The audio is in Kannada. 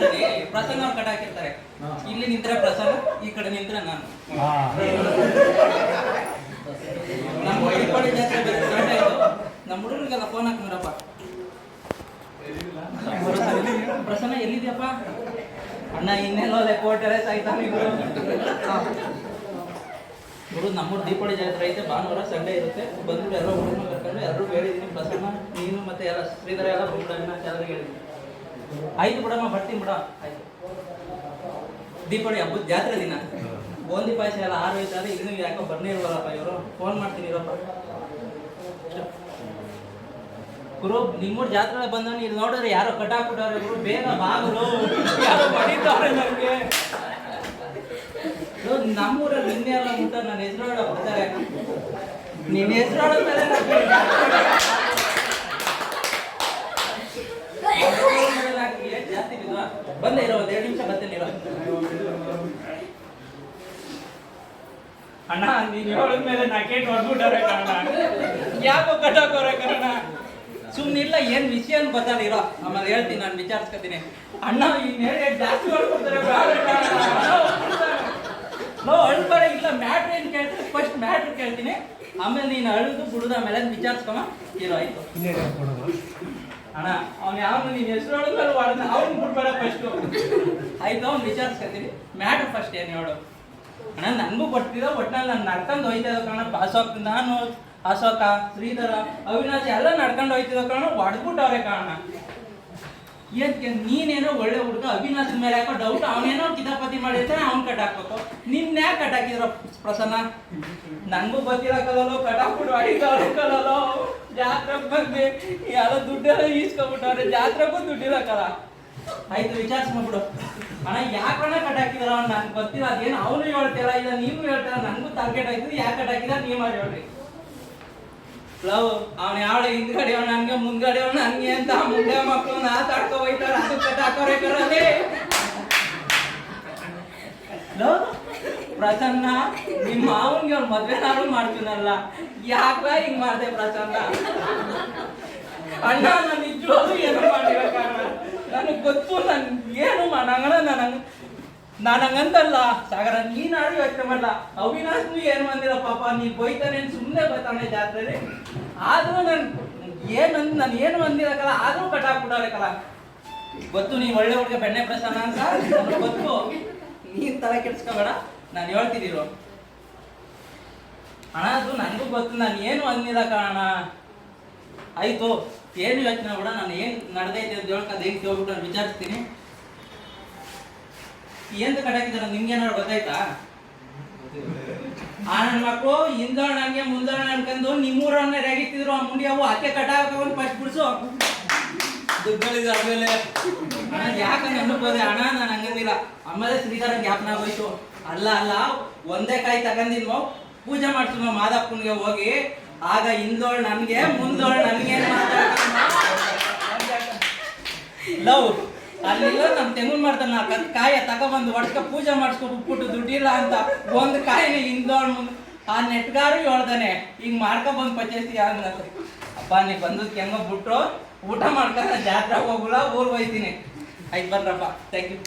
ಜಾತ್ರೆಲಿ ಪ್ರಸನ್ನ ಅವ್ರು ಕಡೆ ಹಾಕಿರ್ತಾರೆ. ಇಲ್ಲಿ ನಿಂತ್ರೆ ಪ್ರಸನ್ನ ಈ ಕಡೆ ನಿಂತ್ರೆ ನಾನು. ನಮ್ಮ ದೀಪಾವಳಿ ಜಾತ್ರೆ ಬೇರೆ ಆಯ್ತು ನಮ್ಮ ಹುಡುಗರಿಗೆಲ್ಲ ಫೋನ್ ಹಾಕ್ಮಿರಪ್ಪ ಪ್ರಸನ್ನ ಎಲ್ಲಿದ್ಯಪ್ಪ? ಅಣ್ಣ ಇನ್ನೆಲ್ಲೋ ಕೋಟೆ ಸಾಯ್ತಾನೆ ಗುರು ನಮ್ಮೂರು ದೀಪಾವಳಿ ಜಾತ್ರೆ ಐತೆ ಭಾನುವಾರ ಸಂಡೇ ಇರುತ್ತೆ. ಬಂದ್ಬಿಟ್ಟು ಎಲ್ಲ ಹುಡುಗನ ಕರ್ಕೊಂಡು ಎಲ್ಲರೂ ಹೇಳಿದ್ದೀನಿ ಪ್ರಸನ್ನ ನೀನು ಮತ್ತೆ ಎಲ್ಲ ಶ್ರೀಧರ ಎಲ್ಲ ಹುಡುಗರನ್ನ ಚೆನ್ನಾಗಿ ಹೇಳಿದ್ದೀನಿ ಆಯ್ತು ಬಿಡಮ್ಮ, ಬರ್ತೀನಿ ಬಿಡ. ಆಯ್ತು. ದೀಪಾವಳಿ ಹಬ್ಬದ ಜಾತ್ರೆ ದಿನ. ಗೋಂದಿ ಪಾಯಸ ಎಲ್ಲ ಆರು ಆದ್ರೆ ಇನ್ನೂ ಯಾಕೋ ಬರ್ನೇ ಇಲ್ವಲ್ಲಪ್ಪ ಇವರು? ಫೋನ್ ಮಾಡ್ತೀನಿ ಇರಪ್ಪ ಗುರು, ನಿಮ್ಮೂರ್ ಜಾತ್ರೆ ಬಂದವನು ಇಲ್ಲಿ ನೋಡಿದ್ರೆ ಯಾರೋ ಕಟ್ಟಾಕ್ಬಿಟ್ಟವ್ರೆ ಗುರು. ಬೇಗ ಬಾಗಲು ಯಾರೋ ಬಡಿತಾವ್ರೆ ಇದು ನಮ್ಮೂರಲ್ಲಿ ನಿನ್ನೆ ಎಲ್ಲ ಮುಟ್ಟ ನನ್ನ ಹೆಸರು ಬರ್ತಾರೆ. ನಿನ್ನ ಹೆಸರು ಮೇಲೆ ನಮ್ಗೆ ಏನ್ ಜಾಸ್ತಿ ಬಿದ್ವಾ? ಬಂದೆ ಇರೋ ಒಂದ್ ಎರಡು ನಿಮಿಷ ಬರ್ತೇನೆ ಇರೋ ಅಣ್ಣ ನೀನ್ ಹೇಳಿದ್ಮೇಲೆ ನಾಕೇಟ್ ಹೊಡ್ಬಿಟ್ಟಾರೆ ಕಾರಣ. ಯಾಕೋ ಕಟ್ಟಾಕೋರೆ ಕಾರಣ. ಸುಮ್ಮನಿಲ್ಲ ಏನ್ ವಿಷಯ ಅಂತ ಗೊತ್ತಾಗ ಇರೋ. ಆಮೇಲೆ ಹೇಳ್ತೀನಿ ನಾನು ವಿಚಾರಿಸ್ಕೊತೀನಿ. ಅಣ್ಣ ಈ ಹೇಳಿ ಜಾಸ್ತಿ ಹೊಡ್ಕೊಡ್ತಾರೆ ನೋ ಅಳ್ಬೇಡ ಇಲ್ಲ ಮ್ಯಾಟ್ರ್ ಏನು ಕೇಳ್ತೀನಿ ಫಸ್ಟ್ ಮ್ಯಾಟ್ರ್ ಕೇಳ್ತೀನಿ. ಆಮೇಲೆ ನೀನು ಅಳಿದು ಬಿಡುದ ಆಮೇಲೆ ವಿಚಾರಿಸ್ಕೊಮ ಇರೋ ಆಯ್ತು. ಅಣ್ಣ, ಅವ್ನು ಯಾವನು ನೀನು ಹೆಸರು ಹೇಳಿದ್ರು ಹೊಡೆದ ಅವ್ನು ಬಿಡ್ಬೇಡ ಫಸ್ಟು ಆಯ್ತು, ಅವ್ನು ವಿಚಾರಿಸ್ಕೊತೀನಿ. ಮ್ಯಾಟ್ರ್ ಫಸ್ಟ್ ಏನು ಹೇಳು ಅಣ್ಣ, ನನಗೂ ಕೊಟ್ಟಿದ್ದ ಒಟ್ನಲ್ಲಿ ನಾನು ನಡ್ಕೊಂಡು ಹೋಯ್ತಾ ಕಾರಣ ಅಶೋಕ್ ನಾನು, ಅಶೋಕ, ಶ್ರೀಧರ, ಅವಿನಾಶ್ ಎಲ್ಲ ನಡ್ಕೊಂಡು ಹೋಯ್ತಿದ್ದ ಕಾರಣ ಹೊಡೆದ್ಬಿಟ್ಟವ್ರೆ ಕಾರಣ. ಏಕೆ ನೀನೇನೋ ಒಳ್ಳೆ ಹುಡುಗ, ಅವಿನಾಶ್ ಮೇಲೆ ಯಾಕೋ ಡೌಟ್ ಅವನೇನೋ ಕಿತಾಪತಿ ಮಾಡಿರ್ತಾನೆ, ಅವ್ನ್ ಕಟ್ ಹಾಕ್ಬೇಕು. ನಿನ್ನ ಯಾಕೆ ಕಟ್ ಪ್ರಸನ್ನ? ನನಗೂ ಗೊತ್ತಿರಕಲ್ಲೋ ಕಟ್ ಹಾಕ್ಬಿಟ್ಟು ಅಡಿಗೆ ಜಾತ್ರೆ ಬಂದೆ. ಎಲ್ಲ ದುಡ್ಡೆಲ್ಲ ಈಸ್ಕೊಬಿಟ್ಟವ್ರೆ ಜಾತ್ರೆಗೂ ದುಡ್ಡಿರಕಲ್ಲ ಆಯ್ತು ವಿಚಾರಿಸ್ಬಿಡು ಅಣ್ಣ ಯಾಕಣ್ಣ ಕಟ್ ಹಾಕಿದಾರ? ನನ್ಗೆ ಗೊತ್ತಿಲ್ಲ. ಅದೇನು ಅವನು ಹೇಳ್ತಿಲ್ಲ. ಇಲ್ಲ ನೀವು ಹೇಳ್ತಾರ ನನಗೂ ಟಾರ್ಗೆಟ್ ಆಯ್ತು ಯಾಕೆ ಕಟ್ ಹಾಕಿದಾರ ನೀವು ಮಾಡಿ ಹೇಳ್ರಿ. ಲವ್, ಅವನ ಯಾವ ಹಿಂದ್ಗಡೆ, ಅವ್ನು ಹಂಗೆ ಮುಂದ್ಗಡೆ, ಅವ್ನು ಹಂಗೆ ಅಂತ ಮುಂದೆ ಮಕ್ಕಳು ನಾತಾಡ್ಕೊ ಹೋಯ್ತಾರ ಅದು ಕಟ್ ಹಾಕೋರೆ ಲವ್ ಪ್ರಸನ್ನ ನಿಮ್ಮ ಮಾವನ್ಗೆ ಅವ್ನು ಮದ್ವೆನಾದ್ರು ಮಾಡ್ತೀನಲ್ಲ. ಯಾಕ ಹಿಂಗ್ ಮಾಡ್ದೆ ಪ್ರಸನ್ನ ಅಣ್ಣ, ನಾನು ನಿಜವಾಗ್ಲೂ ಏನು ಮಾಡಿರೋ ಕಾರಣ. ನನಗೆ ಗೊತ್ತು, ನಾನು ಏನು ಮಾಡಂಗಣ ನಾನು ನಾನು ಹಂಗಂತಲ್ಲ ಸಾಗರ ನೀನಾರು ಯೋಚನೆ ಮಾಡಲ್ಲ ಅವಿನಾಶ್ನು ಏನು ಬಂದಿಲ್ಲ ಪಾಪ, ನೀ ಬೈತಾನೆ ಸುಮ್ಮನೆ ಬೈತಾನೆ ಜಾತ್ರೆ ಆದ್ರೂ ನಾನು ಏನಂದ್ ನಾನು ಏನು ಬಂದಿರಕಲ್ಲ ಆದ್ರೂ ಕಟ್ಟಾಕ್ಬಿಟ್ಟಾರಕಲ್ಲ ಗೊತ್ತು, ನೀ ಒಳ್ಳೆ ಹುಡುಗ, ಬೆಣ್ಣೆ ಪ್ರಸನ್ನ ಅಂತ? ನನಗ್ ಗೊತ್ತು. ನೀನ್ ತಲೆ ಕೆಡ್ಸ್ಕೋಬೇಡ. ನಾನು ಹೇಳ್ತಿದ್ದೀರೋ ಅಣ್ಣ, ಅದು ನನಗೂ ಗೊತ್ತು, ನಾನು ಏನು ಅಂದಿಲ್ಲ ಕಾರಣ ಆಯ್ತು, ಏನು ಯೋಚನೆ ಕೂಡ ನಾನು ಏನು ನಡೆದೈತೆ ಅಂತ ಹೇಳ್ಕೊಂಡು ಹೆಂಗೆ ಕೇಳ್ಬಿಟ್ಟು ನಾನು ವಿಚಾರಿಸ್ತೀನಿ. ಎಂತ ಕಟಾಕಿದಾರ ನಿಮ್ಗೆ ಏನಾದ್ರು ಗೊತ್ತಾಯ್ತಾ? ಆ ನನ್ನ ಮಕ್ಕಳು ಹಿಂದೋಣ ಹಂಗೆ ಮುಂದೋಣ ಅನ್ಕೊಂಡು ನಿಮ್ಮೂರನ್ನ ರೇಗಿತ್ತಿದ್ರು ಆ ಮುಂಡಿಯವು ಆಕೆ ಕಟ್ಟಾಕೊಂಡು ಫಸ್ಟ್ ಬಿಡಿಸು ದುಡ್ಡುಗಳಿದೆ ಆಮೇಲೆ ಅಣ್ಣ, ಯಾಕಂದ್ರೆ ಅನ್ಬೋದೆ ಅಣ್ಣ, ನಾನು ಹಂಗಂದಿಲ್ಲ ಆಮೇಲೆ ಶ್ರೀಧರ ಜ್ಞಾಪನ ಆಗೋಯ್ತು. ಅಲ್ಲ ಅಲ್ಲ, ಒಂದೇ ಕಾಯಿ ತಗೊಂಡಿದ್ವು ಪೂಜೆ ಮಾಡ್ತೀವಿ ಮಾದಪ್ಪನ್ಗೆ ಹೋಗಿ, ಆಗ ಹಿಂದೋಳ್ ನನ್ಗೆ, ಮುಂದೋಳ್ ನನ್ಗೆ ಲವ್, ಅಲ್ಲಿಲ್ಲ ನಮ್ ತೆಂಗನ್ ಮಾಡ್ತಾನ ನಾ ಕಾಯ ತಗೊಬಂದು ಒಡ್ಕ ಪೂಜೆ ಮಾಡಿಸ್ಕೊಬಿಟ್ಬಿಟ್ಟು ದುಡ್ಡಿಲ್ಲ ಅಂತ ಒಂದ್ ಕಾಯಿನ ಹಿಂದೋಳ್ ಮುಂದ್. ಆ ನೆಟ್ಗಾರು ಹೇಳ್ದಾನೆ, ಹಿಂಗ್ ಮಾಡ್ಕೊಬಂದು ಬಂದ್ ಪಚೇಸ್ತಿ ಅಂದ ಅಪ್ಪ, ನೀ ಬಂದು ಹೆಂಗೋ ಬಿಟ್ರು, ಊಟ ಮಾಡ್ಕೊಂಡ ಜಾತ್ರೆ ಹೋಗಲ್ಲ ಊರ್ ಹೋಯ್ತೀನಿ. ಆಯ್ತು ಬರ್ರಪ್ಪ ಥ್ಯಾಂಕ್ ಯು